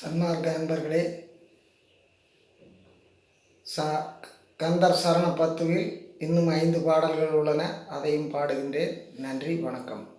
சன்மார்க்க அன்பர்களே ச கந்தர் சரண பத்துவில் இன்னும் ஐந்து பாடல்கள் உள்ளன அதையும் பாடுகின்றேன் நன்றி வணக்கம்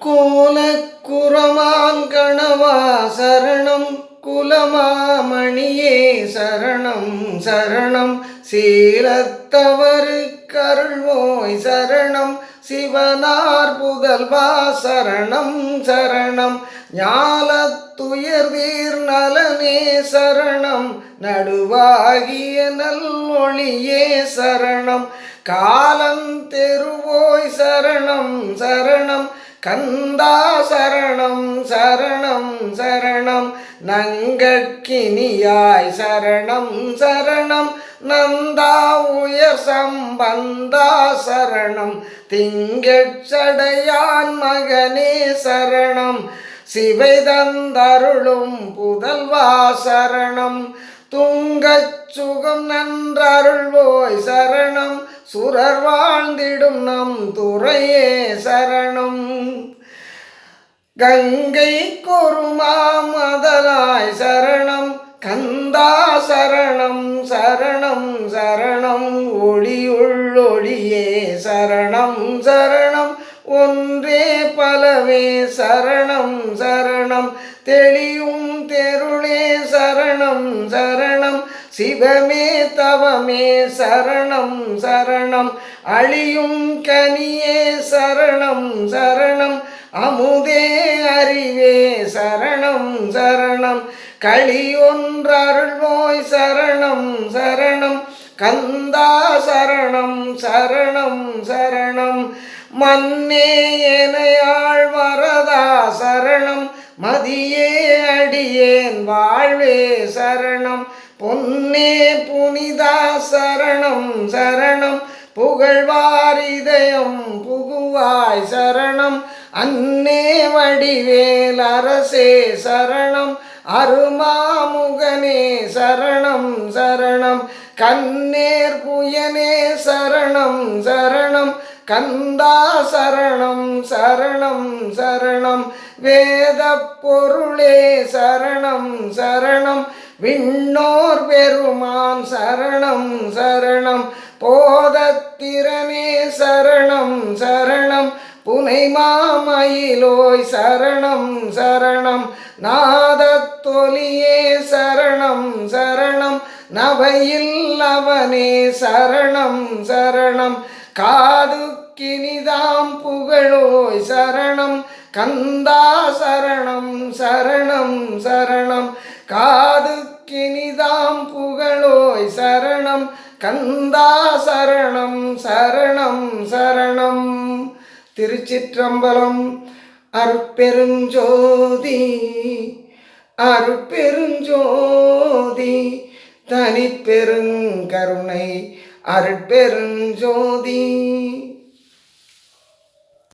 கோலக்குரமான் கணவா சரணம் குலமாமணியே சரணம் சரணம். சீலத்தவரு கருள்வோய் சரணம். சிவனார் புகழ்வா சரணம் சரணம். ஞாலத்துயர்தீர் நலனே சரணம். நடுவாகிய நல்மொழியே சரணம். காலந்தெருவோய் சரணம் சரணம். கந்தா சரணம் சரணம். சரணம் நங்கக்கினியாய் சரணம் சரணம். நந்தா உயர் சம்பந்தா சரணம். திங்கட்சடையான் மகனே சரணம். சிவை தந்தருளும் புதல்வா சரணம். துங்கச் சுகம் நன்றருள்வோய் சரணம். சுரர் வாழ்ந்திடும் நம் துறையே சரணம். கங்கை கொருமாமதலாய் சரணம் கந்தா சரணம் சரணம் சரணம் ஒளியுள்ளொளியே சரணம் சரணம் ஒன்றே பலவே சரணம் சரணம் தெளியும் தெருளே சரணம் சரணம் சிவமே தவமே சரணம் சரணம் அழியும் கனியே சரணம் சரணம் அமுதே அறிவே சரணம் சரணம். களி ஒன்றருள்வோய் சரணம் சரணம். கந்தா சரணம் சரணம் சரணம். மன்னே எனையாள் வரதா சரணம். மதியே அடியேன் வாழ்வே சரணம். பொன்னே புனிதா சரணம் சரணம். புகழ்வாரிதயம் புகுவாய் சரணம். அன்னே வடிவேல் அரசே சரணம். அருமாமுகனே சரணம் சரணம். கண்ணேர் புயனே சரணம் சரணம். கந்தா சரணம் சரணம் சரணம். வேத பொருளே சரணம் சரணம். விண்ணோர் பெருமான் சரணம் சரணம். போதத்திறனே சரணம் சரணம். புனை மாமயிலோய் சரணம் சரணம். நாதத்தொலியே சரணம் சரணம். நவையில் அவனே சரணம் சரணம். காதுக்கினிதாம் புகழோய் சரணம். கந்தா சரணம் சரணம் சரணம். காதுக்கினிதாம் புகழோய் சரணம். கந்தா சரணம் சரணம். திருச்சிற்றம்பலம் அருட்பெருஞ்சோதி அருட்பெருஞ்சோதி தனிப்பெருங்கருணை அருட்பெருஞ்சோதி.